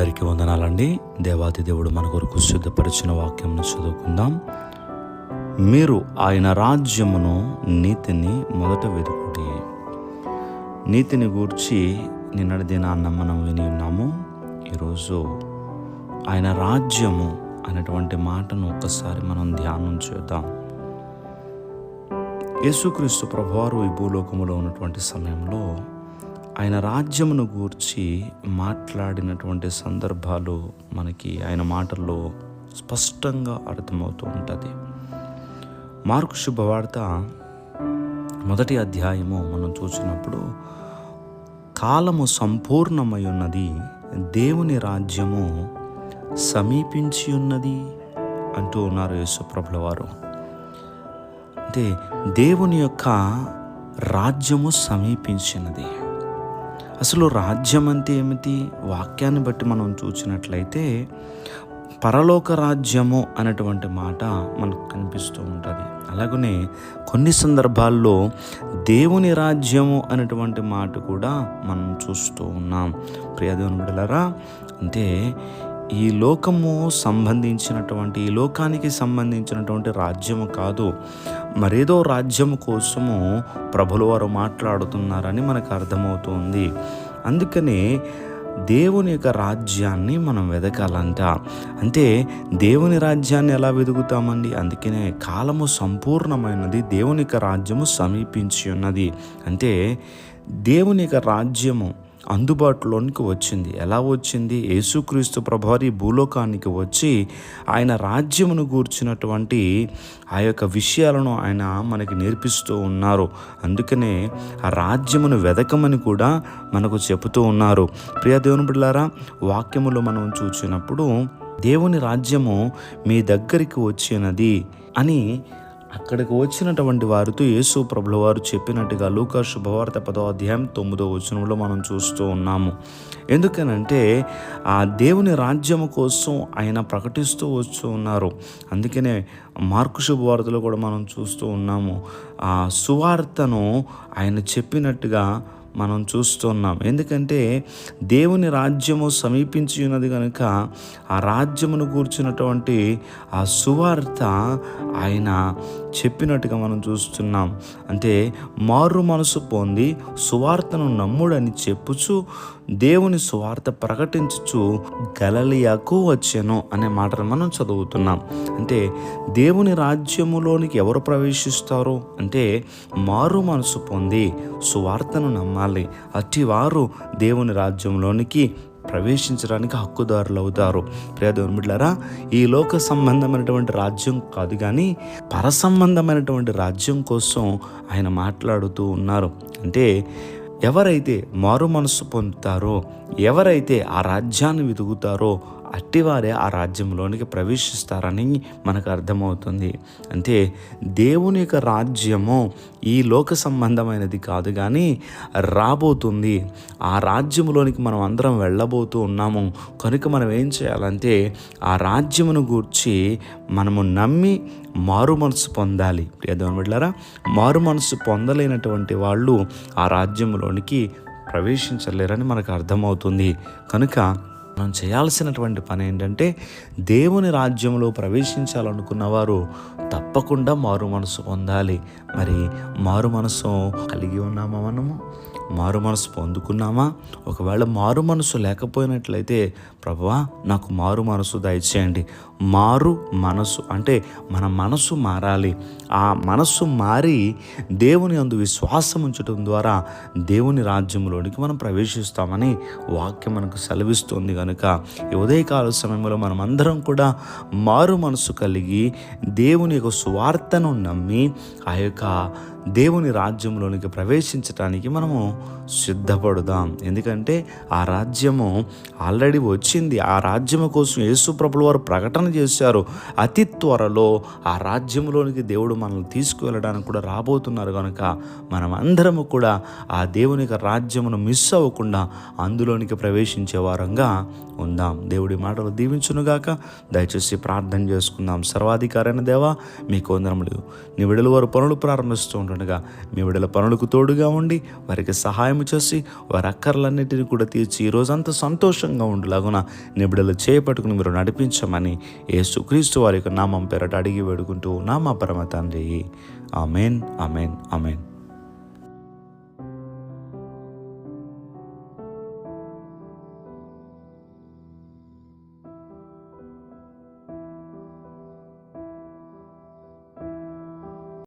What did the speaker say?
అందరికీ వందనాలండి. దేవాది దేవుడు మన కొరకు సిద్ధపరిచిన వాక్యంను చదువుకుందాం. మీరు ఆయన రాజ్యమును నీతిని మొదట వెతుకుటి నీతిని గూర్చి నిన్నటి దినాన్న మనం విని ఉన్నాము. ఈరోజు ఆయన రాజ్యము అనేటువంటి మాటను ఒక్కసారి మనం ధ్యానం చేద్దాం. యేసుక్రీస్తు ప్రభువారు ఈ భూలోకములో ఉన్నటువంటి సమయంలో ఆయన రాజ్యమును గూర్చి మాట్లాడినటువంటి సందర్భాలు మనకి ఆయన మాటల్లో స్పష్టంగా అర్థమవుతూ ఉంటుంది. మార్కు శుభవార్త మొదటి అధ్యాయము మనం చూసినప్పుడు కాలము సంపూర్ణమై ఉన్నది దేవుని రాజ్యము సమీపించి ఉన్నది అంటూ ఉన్నారు యేసుప్రభుల వారు అంటే దేవుని యొక్క రాజ్యము సమీపించినది. అసలు రాజ్యం అంటే ఏమిటి? వాక్యాన్ని బట్టి మనం చూసినట్లయితే పరలోక రాజ్యము అనేటువంటి మాట మనకు కనిపిస్తూ ఉంటుంది. అలాగనే కొన్ని సందర్భాల్లో దేవుని రాజ్యము అనేటువంటి మాట కూడా మనం చూస్తూ ఉన్నాం. ప్రియదేవుని అంటే ఈ లోకము సంబంధించినటువంటి ఈ లోకానికి సంబంధించినటువంటి రాజ్యము కాదు. మరేదో రాజ్యము కోసము ప్రభుల వారు మాట్లాడుతున్నారని మనకు అర్థమవుతుంది. అందుకనే దేవుని యొక్క రాజ్యాన్ని మనం వెదకాలంట. అంటే దేవుని రాజ్యాన్ని ఎలా వెతుకుతామండి అందుకనే కాలము సంపూర్ణమైనది దేవుని యొక్క రాజ్యము సమీపించి ఉన్నది. అంటే దేవుని యొక్క రాజ్యము అందుబాటులోనికి వచ్చింది. ఎలా వచ్చింది? యేసుక్రీస్తు ప్రభారి భూలోకానికి వచ్చి ఆయన రాజ్యమును గూర్చినటువంటి ఆ యొక్క విషయాలను ఆయన మనకి నేర్పిస్తూ ఉన్నారు. అందుకనే ఆ రాజ్యమును వెదకమని కూడా మనకు చెబుతూ ఉన్నారు. ప్రియ దేవుని బిడ్డారా వాక్యములు మనం చూసినప్పుడు దేవుని రాజ్యము మీ దగ్గరికి వచ్చినది అని అక్కడికి వచ్చినటువంటి వారితో యేసు ప్రభుల వారు చెప్పినట్టుగా లూకా శుభవార్త పదో అధ్యాయం తొమ్మిదో వచనంలో మనం చూస్తూ ఉన్నాము. ఎందుకనంటే ఆ దేవుని రాజ్యము కోసం ఆయన ప్రకటిస్తూ వస్తూ ఉన్నారు. అందుకనే మార్కు శుభవార్తలో కూడా మనం చూస్తూ ఉన్నాము. ఆ సువార్తను ఆయన చెప్పినట్టుగా మనం చూస్తున్నాం ఎందుకంటే దేవుని రాజ్యము సమీపించి ఉన్నది కనుక ఆ రాజ్యమును కూర్చున్నటువంటి ఆ సువార్త ఆయన చెప్పినట్టుగా మనం చూస్తున్నాం. అంటే మారు మనసు పొంది సువార్తను నమ్ముడని చెప్పుచు దేవుని సువార్త ప్రకటించుచు గలలియాకు వచ్చాను అనే మాటను మనం చదువుతున్నాం. అంటే దేవుని రాజ్యములోనికి ఎవరు ప్రవేశిస్తారు? అంటే మారు మనసు పొంది సువార్తను నమ్మాలి. అట్టి వారు దేవుని రాజ్యంలోనికి ప్రవేశించడానికి హక్కుదారులు అవుతారు ప్రియదేవుని ఈ లోక సంబంధమైనటువంటి రాజ్యం కాదు కానీ పర సంబంధమైనటువంటి రాజ్యం కోసం ఆయన మాట్లాడుతూ ఉన్నారు. అంటే ఎవరైతే మారు మనస్సు పొందుతారో ఎవరైతే ఆ రాజ్యాన్ని వెతుకుతారో అట్టివారే ఆ రాజ్యంలోనికి ప్రవేశిస్తారని మనకు అర్థమవుతుంది. అంటే దేవుని యొక్క రాజ్యము ఈ లోక సంబంధమైనది కాదు కానీ రాబోతుంది. ఆ రాజ్యములోనికి మనం అందరం వెళ్ళబోతూ ఉన్నాము. కనుక మనం ఏం చేయాలంటే ఆ రాజ్యమును గూర్చి మనము నమ్మి మారు మనసు పొందాలి. ప్రియదేవన్ బిడ్డారా మారు మనసు పొందలేనటువంటి వాళ్ళు ఆ రాజ్యంలోనికి ప్రవేశించలేరని మనకు అర్థమవుతుంది. కనుక మనం చేయాల్సినటువంటి పని ఏంటంటే దేవుని రాజ్యంలో ప్రవేశించాలనుకున్న వారు తప్పకుండా మారు మనసు పొందాలి. మరి మారు మనసు కలిగి ఉన్నామా మనము? మారు మనసు పొందుకున్నామా? ఒకవేళ మారు మనసు లేకపోయినట్లయితే ప్రభువా నాకు మారు మనసు దయచేయండి. మారు మనసు అంటే మన మనసు మారాలి. ఆ మనస్సు మారి దేవుని అందు విశ్వాసం ఉంచడం ద్వారా దేవుని రాజ్యంలోనికి మనం ప్రవేశిస్తామని వాక్యం మనకు సెలవిస్తుంది కనుక ఈ ఉదయకాల సమయంలో మనం అందరం కూడా మారు మనసు కలిగి దేవుని యొక్క సువార్తను నమ్మి ఆ యొక్క దేవుని రాజ్యంలోనికి ప్రవేశించడానికి మనము సిద్ధపడుదాం. ఎందుకంటే ఆ రాజ్యము ఆల్రెడీ వచ్చింది. ఆ రాజ్యము కోసం యేసుప్రభుల వారు ప్రకటన చేశారు. అతి త్వరలో ఆ రాజ్యంలోనికి దేవుడు మనల్ని తీసుకువెళ్ళడానికి కూడా రాబోతున్నారు కనుక మనం అందరము కూడా ఆ దేవుని రాజ్యమును మిస్ అవ్వకుండా అందులోనికి ప్రవేశించే వారంగా ఉందాం. దేవుడి మాటలు దీవించునుగాక దయచేసి ప్రార్థన చేసుకుందాం. సర్వాధికారైన దేవా మీకు వందనములు. నీ విడుదల వారు పనులు ప్రారంభిస్తూ ఉంటుండగా మీ విడల పనులకు తోడుగా ఉండి వారికి సహాయం చేసి వారి అక్కర్లన్నిటిని కూడా తీర్చి ఈ రోజంతా సంతోషంగా నీ నిబిడలు చేపట్టుకుని మీరు నడిపించమని యేసుక్రీస్తు వారి యొక్క నామం పేరట అడిగి వేడుకుంటూ నామ పరమ తండ్రి. Amen amen amen.